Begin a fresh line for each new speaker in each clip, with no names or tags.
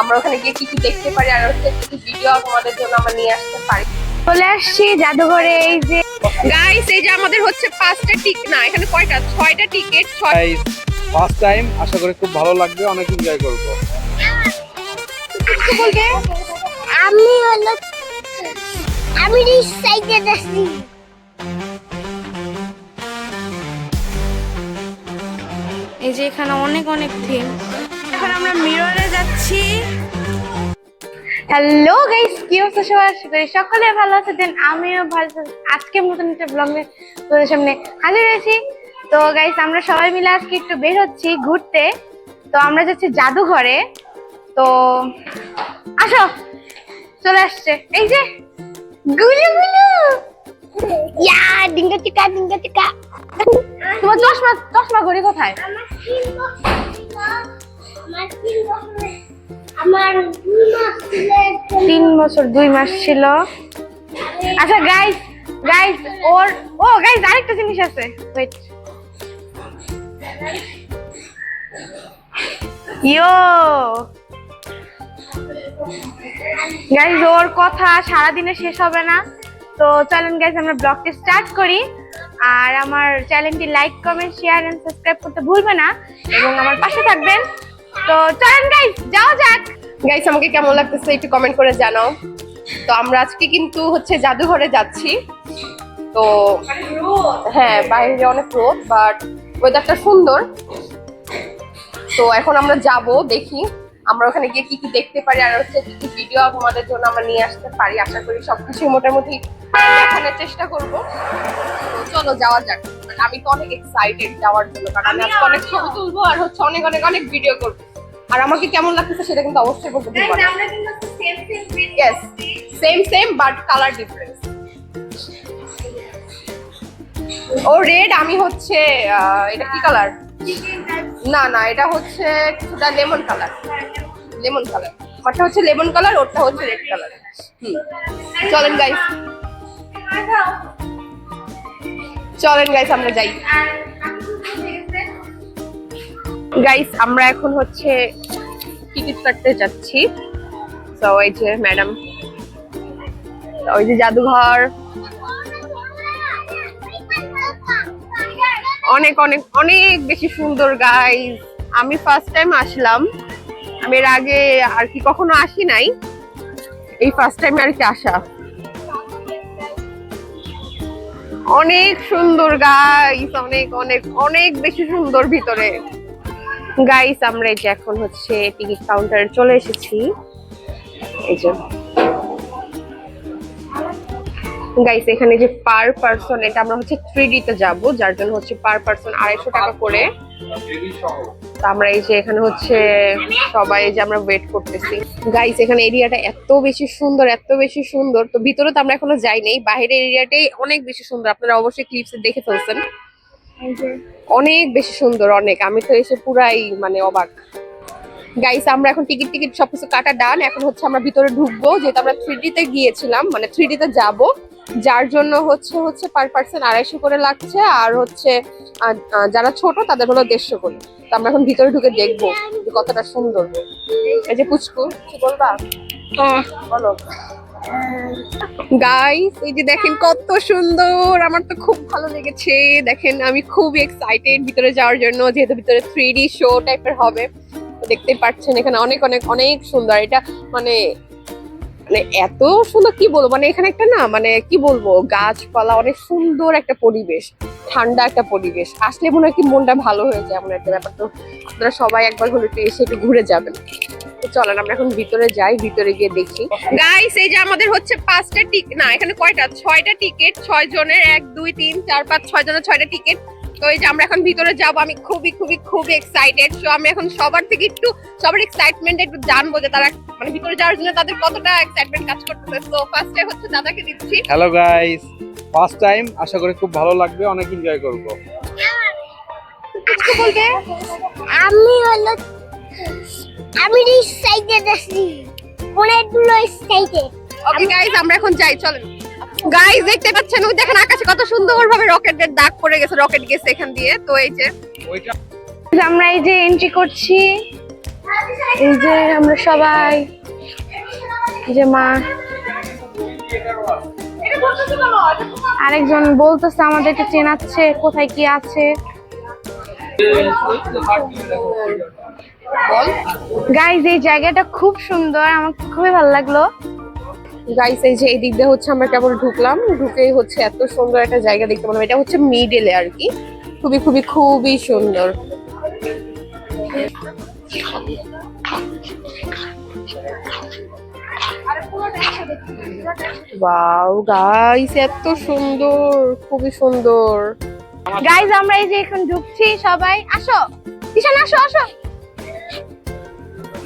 আমরা ওখানে গিয়ে কি কি দেখতে পারি আর হচ্ছে কিছু ভিডিও তোমাদের জন্য আমরা নিয়ে আসতে পারি।
চলে আসছি জাদুঘরে এই যে
গাইস এই যে আমাদের হচ্ছে পাঁচটা টিকিট না এখানে কয়টা? ছয়টা টিকিট ছয়
ফার্স্ট টাইম আশা করি খুব ভালো লাগবে অনেক এনজয় করব।
বলবে?
আমি হলো আমি সাইডে আসছি এই যে এখানে অনেক অনেক থিম এখন আমরা মিররে যাচ্ছি। হ্যালো গাইস কি অবস্থা সবার? আশা করি সকলে ভালো আছে দেন আমিও ভালো আছি। আজকে নতুন একটা ব্লগে তোদের সামনে হাজির হয়েছি। তো গাইস আমরা সবাই মিলে আজকে একটু বের হচ্ছি ঘুরতে। তো আমরা যাচ্ছি জাদুঘরে। তো আসো চলে আসছে। এই যে গুলু গুলু। ইয়া ডিঙ্গা চিকা ডিঙ্গা চিকা। তোমার চশমা চশমা ঘড়ি কোথায়? তিন বছর, দুই মাস ছিল। আচ্ছা গাইস গাইস ওর, ও গাইস আরেকটা জিনিস আছে। ওয়েট ইয়ো গাইস ওর কথা সারাদিনে শেষ হবে না। তো চলেন গাইস আমরা ব্লগটি স্টার্ট করি। আর আমার চ্যানেলটি like comment share and subscribe করতে ভুলবে না। এবং আমার পাশে থাকবেন। তো চলেন গাইস যাওয়া যাক।
গাইস আমাকে কেমন লাগতেছে একটু কমেন্ট করে জানাও। তো আমরা আজকে কিন্তু হচ্ছে জাদুঘরে যাচ্ছি। তো হ্যাঁ বাইরে অনেক রোদ বাট ওয়েদারটা সুন্দর। তো এখন আমরা যাব দেখি। আমরা ওখানে গিয়ে কি কি দেখতে পারি আর হচ্ছে কি কি ভিডিও তোমাদের জন্য আমরা নিয়ে আসতে পারি। আশা করি সবকিছু মোটামুটি দেখানোর চেষ্টা করব। তো চলো যাওয়া যাক। আমি তো অনেক এক্সাইটেড যাওয়ার জন্য কারণ আমি আজকে অনেক ছবি তুলবো আর হচ্ছে অনেক অনেক অনেক ভিডিও করব। আর আমাকে কেমন লাগতেছে সেটা কিন্তু অবশ্যই বলতে ভুলবো না।
আমরা কিন্তু same same
yes same same but colour difference O red আমি হচ্ছে এটা কি কালার না না এটা হচ্ছে কিছুটা লেমন কালার লেমন কালার ওটা হচ্ছে লেমন কালার ওরটা হচ্ছে রেড কালার হুম। চলেন গাইস চলেন গাইস আমরা যাই। গাইস আমরা এখন হচ্ছে টিকিট কাটতে যাচ্ছি। তো ওই যে ম্যাডাম ওই যে জাদুঘর। অনেক অনেক অনেক বেশি সুন্দর গাইস আমি ফার্স্ট টাইম আসলাম। আমি এর আগে আর কি কখনো আসি নাই। এই ফার্স্ট টাইম আর কি আসা। অনেক সুন্দর গাইস অনেক অনেক অনেক বেশি সুন্দর ভিতরে। গাইস আমরা এই যে এখন হচ্ছে টিকিট কাউন্টারে চলে এসেছি। এই যে। গাইস এখানে যে পার পারসন এটা আমরা হচ্ছে থ্রি তে যাব, যার জন্য হচ্ছে পার পারসন আড়াইশো টাকা করে। আমরা এই যে এখানে হচ্ছে সবাই যে আমরা ওয়েট করতেছি। গাইস এখানে এরিয়াটা এত বেশি সুন্দর, এত বেশি সুন্দর। তো ভিতরে তো আমরা এখনও যাই নাই, বাইরের এরিয়াটাই অনেক বেশি সুন্দর। আপনারা অবশ্যই ক্লিপসে দেখে ফেলছেন। অনেক বেশি সুন্দর অনেক। আমি তো এসে পুরাই মানে অবাক। গাইস আমরা এখন টিকিট টিকিট সবকিছু কাটা ডান এখন হচ্ছে আমরা ভিতরে ঢুকবো। যেহেতু আমরা থ্রি তে গিয়েছিলাম মানে থ্রি তে যাব। যার জন্য হচ্ছে হচ্ছে পার পার্সন আড়াইশো করে লাগছে। আর হচ্ছে যারা ছোট তাদের হলো দেড়শো করে। তো আমরা এখন ভিতরে ঢুকে দেখব কতটা সুন্দর। এই যে পুচকু কি বলবা? বলো। গাইস এই যে দেখেন কত সুন্দর, আমার তো খুব ভালো লেগেছে। দেখেন, আমি খুব এক্সাইটেড ভিতরে যাওয়ার জন্য, যেহেতু ভিতরে থ্রি ডি শো টাইপের হবে। তো দেখতেই পাচ্ছেন এখানে অনেক অনেক অনেক সুন্দর। এটা মানে মানে এত সুন্দর, কি বলব? মানে এখানে একটা না মানে কি বলব? গাছপালা, অনেক সুন্দর একটা পরিবেশ। ঠান্ডা একটা পরিবেশ। আসলে মনে হয় কি মনটা ভালো হয়ে যায় এমন একটা ব্যাপার। তো আপনারা সবাই একবার হলে একটু এসে একটু ঘুরে যাবেন। চলেন আমরা এখন ভিতরে যাই ভিতরে গিয়ে দেখি। গাইস এই যে আমাদের হচ্ছে পাঁচটা টিকিট না এখানে কয়টা? ছয়টা টিকিট ছয় জনের এক দুই তিন চার পাঁচ ছয় জনের ছয়টা টিকিট। তো এই যে আমরা এখন ভিতরে যাব আমি খুবই খুবই খুবই এক্সাইটেড সো আমি এখন সবার থেকে একটু সবার এক্সাইটমেন্ট একটু জানব যে তারা মানে ভিতরে যাওয়ার জন্য তাদের কতটা এক্সাইটমেন্ট কাজ করতেছে। তো ফার্স্টে হচ্ছে দাদাকে দিচ্ছি।
হ্যালো গাইস ফার্স্ট টাইম আশা করি খুব ভালো লাগবে অনেক এনজয় করব।
কিছু বলবে?
আমি হলো আমি সাইডে আসছি অনেকগুলো সাইডে
ওকে গাইস আমরা এখন যাই চলেন। গাইস দেখতে পাচ্ছেন ওই দেখেন আকাশে কত সুন্দর ভাবে রকেটের দাগ পড়ে গেছে রকেট গেছে এখান দিয়ে। তো এই যে
ওইটা
আমরা এই যে এন্ট্রি করছি। এই যে আমরা সবাই এই যে মা। আরেকজন বলতেছে আমাদেরকে চেনাচ্ছে কোথায় কি আছে। গাইজ এই জায়গাটা খুব সুন্দর আমার খুবই ভালো লাগল।
গাইস এই যে এই দিক দিয়ে হচ্ছে আমরা কেবল ঢুকলাম ঢুকেই হচ্ছে এত সুন্দর একটা জায়গা দেখতে পেলাম। এটা হচ্ছে মিডলে আর কি। খুবই খুবই খুবই সুন্দর। ওয়াও গাইস এত সুন্দর খুবই সুন্দর।
গাইজ আমরা এই যে এখন ঢুকছি সবাই আসো। ঈশান আসো আসো।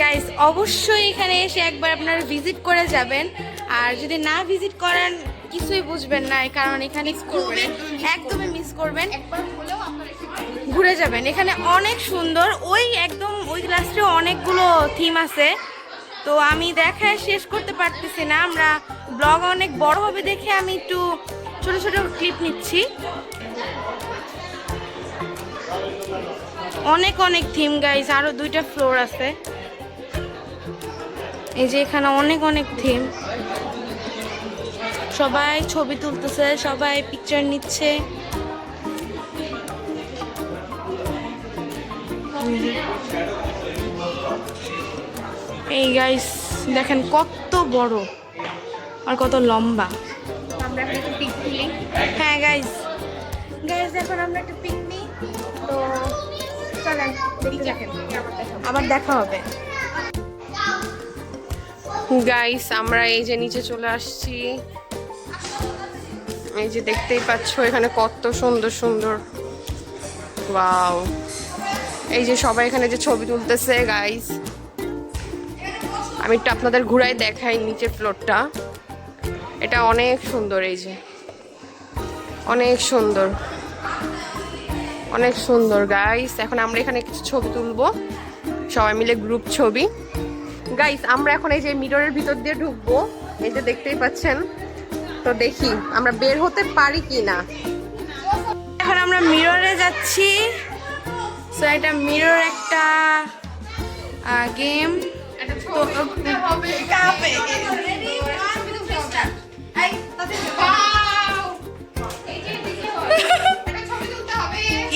গাইস অবশ্যই এখানে এসে একবার আপনারা ভিজিট করে যাবেন। আর যদি না ভিজিট করেন, কিছুই বুঝবেন না কারণ এখানে খুবই একদমই মিস করবেন। ঘুরে যাবেন। এখানে অনেক সুন্দর, ওই একদম ওই ক্লাসে অনেকগুলো থিম আছে। তো আমি দেখায় শেষ করতে পারতেছি না। আমরা ব্লগ অনেক বড় হবে দেখে আমি একটু ছোট ছোট ক্লিপ নিচ্ছি। অনেক অনেক থিম গাইস আরও দুইটা ফ্লোর আছে। এই যে এখানে অনেক অনেক থিম সবাই ছবি তুলতেছে সবাই পিকচার নিচ্ছে। এই গাইস দেখেন কত বড় আর কত লম্বা। হ্যাঁ গাইস গাইস এখন আমরা একটা পিক নিই। তো চলেন দেখতে দেখেন আবার দেখা হবে।
গাইস আমরা এই যে নিচে চলে আসছি। এই যে দেখতেই পাচ্ছ, এখানে কত সুন্দর সুন্দর। ওয়াও এই যে সবাই এখানে যে ছবি তুলতেছে গাইস আমি একটু আপনাদের ঘুরাই দেখাই নিচের ফ্লোরটা এটা অনেক সুন্দর, এই যে। অনেক সুন্দর। অনেক সুন্দর গাইস এখন আমরা এখানে কিছু ছবি তুলবো। সবাই মিলে গ্রুপ ছবি। গাইস আমরা এখন এই যে মিররের ভিতর দিয়ে ঢুকবো এই যে দেখতেই পাচ্ছেন। তো দেখি আমরা বের হতে পারি কি না
এখন আমরা মিররে যাচ্ছি। সো এটা মিরর একটা game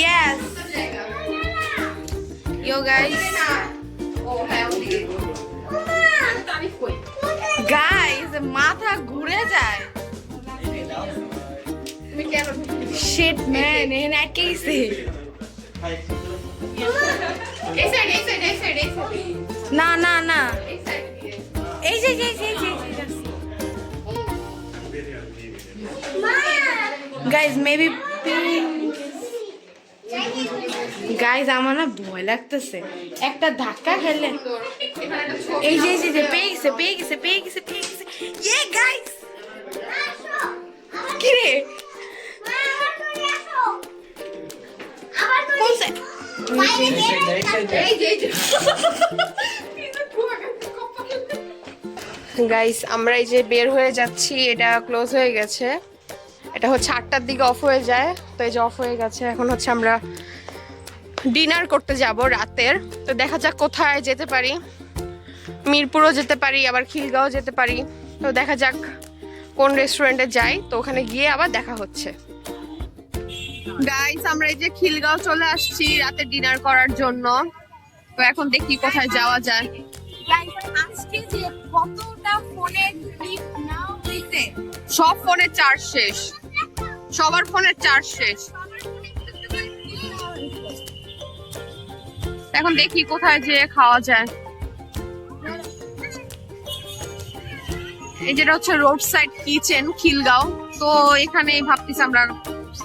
Yes. Yo guys. Guys, মাথা ঘুরে যায় Shit man, and I can't see. না না না এই যে এই যে এই যে গাইজ মেবি গাইজ আমার না ভয় লাগতেছে। একটা ধাক্কা খেলে এই যে এই যে, যে পেয়ে গেছে পেয়ে গেছে পেয়ে গেছে পেয়ে গেছে। ইয়ে গাইজ কি রে
গাইস আমরা এই যে বের হয়ে যাচ্ছি এটা ক্লোজ হয়ে গেছে। এটা হচ্ছে আটটার দিকে অফ হয়ে যায় তো এই যে অফ হয়ে গেছে। এখন হচ্ছে আমরা ডিনার করতে যাব রাতের। তো দেখা যাক কোথায় যেতে পারি। মিরপুরও যেতে পারি আবার খিলগাঁও যেতে পারি। তো দেখা যাক কোন রেস্টুরেন্টে যাই। তো ওখানে গিয়ে আবার দেখা হচ্ছে। গাইস আমরা এই যে খিলগাঁও চলে আসছি রাতে ডিনার করার জন্য। তো এখন দেখি কোথায় যাওয়া যায়।
আজকে যে কতটা
সব ফোনের চার্জ শেষ। সবার ফোনের চার্জ শেষ। এখন দেখি কোথায় যেয়ে খাওয়া যায়। এই যেটা হচ্ছে রোড সাইড কিচেন খিলগাঁও। তো এখানে ভাবতেছি আমরা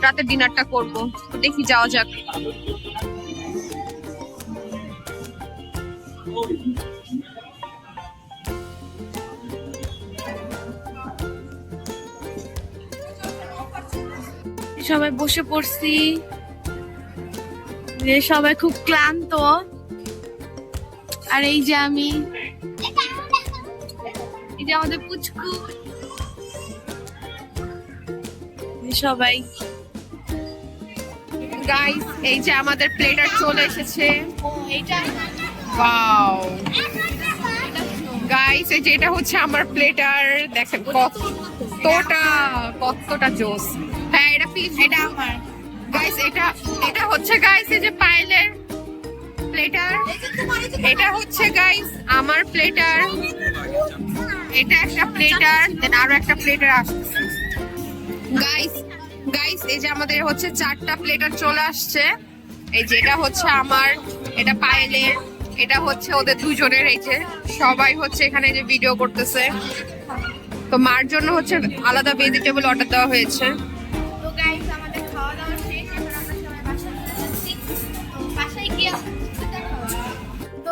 রাতে ডিনারটা করব। দেখি যাওয়া যাক।
সবাই বসে পড়ছি। যে সবাই খুব ক্লান্ত। আর এই যে আমি, এই যে আমাদের পুচকু। সবাই।
গাইস এই যে আমাদের প্লেটার চলে এসেছে। ওয়াও গাইস এই যে এটা হচ্ছে আমার প্লেটার দেখেন কতটা কতটা জোস। হ্যাঁ এটা পিস
এটা আমার।
গাইস এটা এটা হচ্ছে গাইস এই যে পাইলের প্লেটার এটা হচ্ছে গাইস আমার প্লেটার এটা একটা প্লেটার দেন আরও একটা প্লেটার আসছে গাইস গাইস এই যে আমাদের হচ্ছে চারটা প্লেটার চলে আসছে। এই যে এটা হচ্ছে আমার, এটা পায়েলের, এটা হচ্ছে ওদের দুজনের, এই যে সবাই হচ্ছে এখানে যে ভিডিও করতেছে। তো মার জন্য হচ্ছে আলাদা ভেজিটেবল অর্ডার দেওয়া হয়েছে।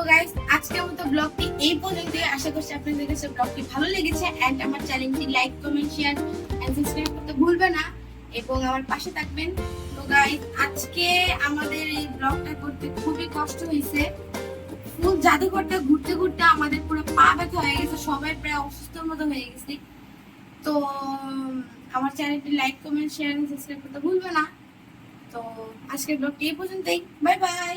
গাইস আজকের মতো ব্লগটি এই পর্যন্তই। আশা করছি আপনাদের কাছে ব্লগটি ভালো লেগেছে এন্ড আমার চ্যানেলটি like comment share and subscribe করতে ভুলবেন না। এবং আমার পাশে থাকবেন। তো গাইস আজকে আমাদের এই ব্লগটা করতে খুবই কষ্ট হয়েছে। ফুল জাদুঘরটা ঘুরতে ঘুরতে আমাদের পুরো পা ব্যথা হয়ে গেছে। সবাই প্রায় অসুস্থর মতো হয়ে গেছে। তো, আমার চ্যানেলটি লাইক কমেন্ট শেয়ার সাবস্ক্রাইব করতে ভুলবে না। তো, আজকের ব্লগটি এই পর্যন্তই। Bye bye